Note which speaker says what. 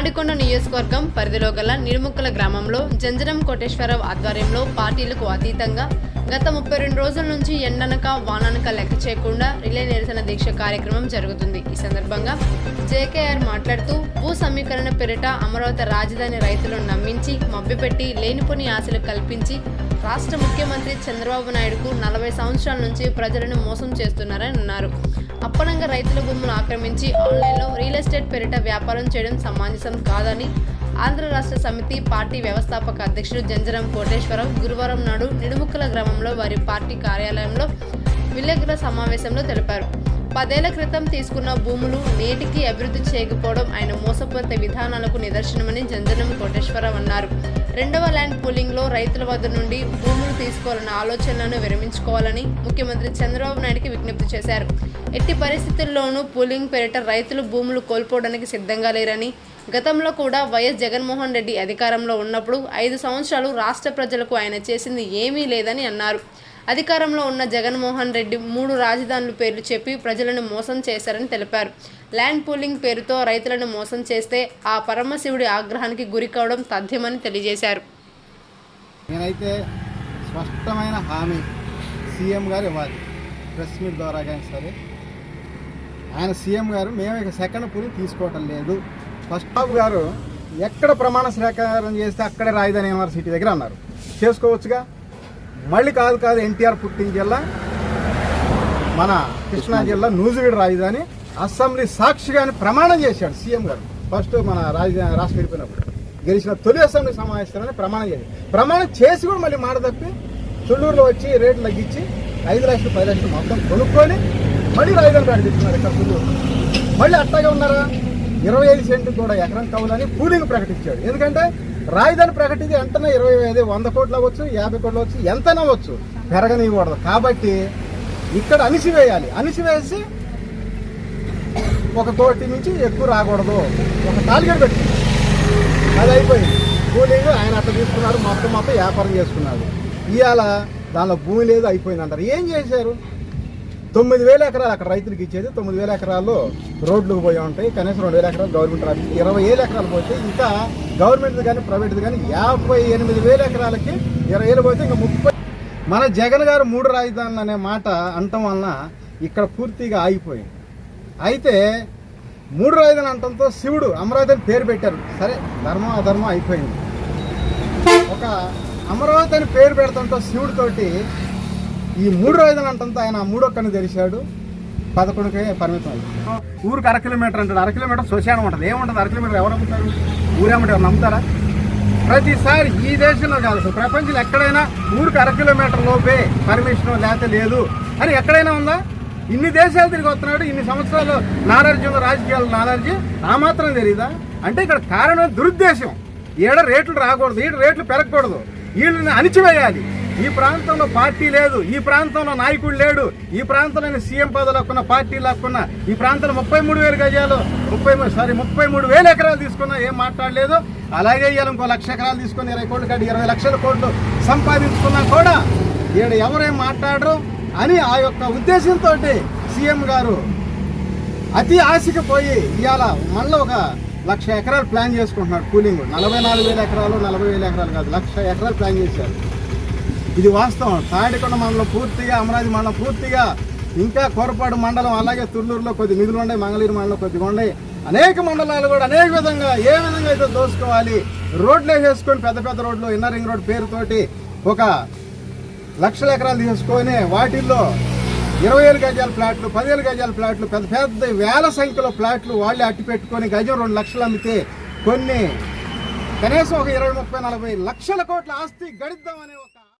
Speaker 1: తాడికొండ నియోజకవర్గం పరిధిలో గల నిడుముక్కల గ్రామంలో జంజరం కోటేశ్వరరావు ఆధ్వర్యంలో పార్టీలకు అతీతంగా గత ముప్పై రెండు రోజుల నుంచి ఎండనక వాననక లెక్క చేయకుండా రిలే నిరసన దీక్ష కార్యక్రమం జరుగుతుంది. ఈ సందర్భంగా జేకేఆర్ మాట్లాడుతూ భూ సమీకరణ పేరిట అమరావతి రాజధాని రైతులను నమ్మించి మభ్యపెట్టి లేనిపోని ఆశలు కల్పించి రాష్ట్ర ముఖ్యమంత్రి చంద్రబాబు నాయుడుకు నలభై సంవత్సరాల నుంచి ప్రజలను మోసం చేస్తున్నారని అన్నారు. అప్పనంగా రైతుల భూములను ఆక్రమించి ఆన్లైన్లో రియల్ ఎస్టేట్ పేరిట వ్యాపారం చేయడం సమంజసం కాదని ఆంధ్ర రాష్ట్ర సమితి పార్టీ వ్యవస్థాపక అధ్యక్షుడు జంజరం కోటేశ్వరరావు గురువారం నాడు నిడుముక్కల గ్రామంలో వారి పార్టీ కార్యాలయంలో విలేకరుల సమావేశంలో తెలిపారు. పదేళ్ళ క్రితం తీసుకున్న భూములు నేటికి అభివృద్ధి చేయకపోవడం ఆయన మోసపోతే విధానాలకు నిదర్శనమని జంజనం కోటేశ్వరరావు అన్నారు. రెండవ ల్యాండ్ పూలింగ్లో రైతుల వద్ద నుండి భూములు తీసుకోవాలన్న ఆలోచనలను విరమించుకోవాలని ముఖ్యమంత్రి చంద్రబాబు నాయుడుకి విజ్ఞప్తి చేశారు. ఎట్టి పరిస్థితుల్లోనూ పూలింగ్ పేరిట రైతులు భూములు కోల్పోవడానికి సిద్ధంగా లేరని గతంలో కూడా వైఎస్ జగన్మోహన్ రెడ్డి అధికారంలో ఉన్నప్పుడు ఐదు సంవత్సరాలు రాష్ట్ర ప్రజలకు ఆయన చేసింది ఏమీ లేదని అన్నారు. అధికారంలో ఉన్న జగన్మోహన్ రెడ్డి మూడు రాజధానుల పేర్లు చెప్పి ప్రజలను మోసం చేశారని తెలిపారు. ల్యాండ్ పూలింగ్ పేరుతో రైతులను మోసం చేస్తే ఆ పరమశివుడి ఆగ్రహానికి గురి కావడం తథ్యమని తెలియజేశారు.
Speaker 2: నేనైతే స్పష్టమైన హామీ సీఎం గారు ఇవ్వాలి. ప్రెస్ మీట్ ద్వారా కానీ సరే. ఆయన సీఎం గారు మేము ఇక సెకండ్ పూరి తీసుకోవటం లేదు. ఫస్ట్ బాబు గారు ఎక్కడ ప్రమాణ స్వీకారం చేస్తే అక్కడే రాజధాని యూనివర్సిటీ దగ్గర అన్నారు. చేసుకోవచ్చుగా? మళ్ళీ కాదు కాదు ఎన్టీఆర్ పుట్టిన జిల్లా మన కృష్ణా జిల్లా నూజివీడు రాజధాని అసెంబ్లీ సాక్షిగాని ప్రమాణం చేశాడు సీఎం గారు. ఫస్ట్ మన రాజధాని రాష్ట్రం విడిపోయినప్పుడు. గెలిచిన తొలి అసెంబ్లీ సమావేశంలోనే ప్రమాణం చేశాడు. ప్రమాణం చేసి కూడా మళ్ళీ మాట తప్పి తుళ్ళూరులో వచ్చి రేట్లు తగ్గించి ఐదు లక్షలు పది లక్షలు మొత్తం కొనుక్కొని మళ్ళీ రాజధాని ప్రకటిస్తున్నారు ఇక్కడ తుళ్ళూరు మళ్ళీ అట్టాగే ఉన్నారా? ఇరవై ఐదు సెంటు కూడా ఎకరం కవులని కూలింగ్ ప్రకటించాడు. ఎందుకంటే రాజధాని ప్రకటించి వెంటనే ఇరవై ఐదు వంద కోట్లు అవ్వచ్చు యాభై కోట్లు అవ్వచ్చు ఎంత అవ్వచ్చు పెరగనివ్వకూడదు. కాబట్టి ఇక్కడ అణిసివేయాలి అణిసివేసి ఒక కోటి నుంచి ఎక్కువ రాకూడదు. ఒక టార్గెట్ పెట్టి. అది అయిపోయింది. కూలింగ్ ఆయన అట్లా తీసుకున్నాడు. మొత్తం మొత్తం వ్యాపారం చేసుకున్నాడు. ఇవాళ దానిలో భూమి లేదు అయిపోయింది అంటారు ఏం చేశారు? తొమ్మిది వేల ఎకరాలు అక్కడ రైతులకు ఇచ్చేది. తొమ్మిది వేల ఎకరాల్లో రోడ్లకు పోయి ఉంటాయి. కనీసం రెండు వేల ఎకరాలు గవర్నమెంట్ రాదు ఇరవై వేల ఎకరాలు పోతే ఇంకా గవర్నమెంట్ కానీ ప్రైవేట్ కానీ యాభై ఎనిమిది వేల ఎకరాలకి ఇరవై వేలు పోతే ఇంకా ముప్పై మన జగన్ గారు మూడు రాజధానులు అనే మాట అంటం వలన ఇక్కడ పూర్తిగా ఆగిపోయింది. అయితే మూడు రాజధాని అంటంతో శివుడు అమరావతి అని పేరు పెట్టారు. సరే ధర్మం అధర్మం అయిపోయింది. ఒక అమరావతి అని పేరు పెడతంతో శివుడితోటి ఈ మూడు రాజధాని అంటంతో ఆయన మూడో కన్ను తెరిచాడు. పదకొండుకే పరిమితం అయ్యింది ఊరికి అర కిలోమీటర్ అంటాడు అర కిలోమీటర్ శ్మశానం ఉంటుంది. ఏముంటుంది? అర కిలోమీటర్ ఎవరు నమ్ముతారు ఊరేమంటే ఎవరు నమ్ముతారా? ప్రతిసారి ఈ దేశంలో కాదు అసలు. ప్రపంచంలో ఎక్కడైనా ఊరికి అర కిలోమీటర్ లోపే పర్మిషన్ లేకపోతే లేదు. అని ఎక్కడైనా ఉందా? ఇన్ని దేశాలు తిరిగి వస్తున్నాడు. ఇన్ని సంవత్సరాలు నాలెడ్జ్ రాజకీయాలు నాలెడ్జ్ ఆ మాత్రం తెలియదా అంటే ఇక్కడ కారణం దురుద్దేశం. ఈడ రేట్లు రాకూడదు. ఈడ రేట్లు పెరగకూడదు. వీళ్ళని అణిచివేయాలి. ఈ ప్రాంతంలో పార్టీ లేదు ఈ ప్రాంతంలో నాయకుడు లేడు ఈ ప్రాంతంలో సీఎం పదవి లాక్కున్న పార్టీ లాక్కున్న ఈ ప్రాంతంలో ముప్పై మూడు వేలు గజాలు ముప్పై సారీ ముప్పై మూడు వేల ఎకరాలు తీసుకున్నా ఏం మాట్లాడలేదు. అలాగే ఇవాళ ఇంకో లక్ష ఎకరాలు తీసుకుని ఇరవై కోట్లు కాదు ఇరవై లక్షల కోట్లు సంపాదించుకున్నా కూడా ఈడ ఎవరేం మాట్లాడరు అని ఆ యొక్క ఉద్దేశంతో సీఎం గారు అతి ఆశకి పోయి ఇవాళ మళ్ళీ ఒక లక్ష ఎకరాలు ప్లాన్ చేసుకుంటున్నాడు కూలింగ్. నలభై నాలుగు వేల ఎకరాలు నలభై వేల ఎకరాలు కాదు లక్ష ఎకరాలు ప్లాన్ చేశారు. ఇది వాస్తవం. తాడికొండ మండలం పూర్తిగా అమరావతి మండలం పూర్తిగా ఇంకా కోరపాడు మండలం అలాగే తుళ్ళూరులో కొద్ది నిధులు ఉన్నాయి మంగళూరు మండలం కొద్దిగా ఉన్నాయి అనేక మండలాలు కూడా అనేక విధంగా ఏ విధంగా అయితే దోసుకోవాలి రోడ్లు వేసుకొని పెద్ద పెద్ద రోడ్లు ఇన్నర్ రింగ్ రోడ్ పేరుతోటి ఒక లక్షల ఎకరాలు తీసుకొని వాటిల్లో ఇరవై ఏడు గజాల ఫ్లాట్లు పదిహేను గజాల ఫ్లాట్లు పెద్ద పెద్ద వేల సంఖ్యలో ఫ్లాట్లు వాళ్ళే అట్టి పెట్టుకొని గజం రెండు లక్షలు అమ్మితే కొన్ని కనీసం ఒక ఇరవై ముప్పై నలభై లక్షల కోట్ల ఆస్తి గడిద్దామనే ఒక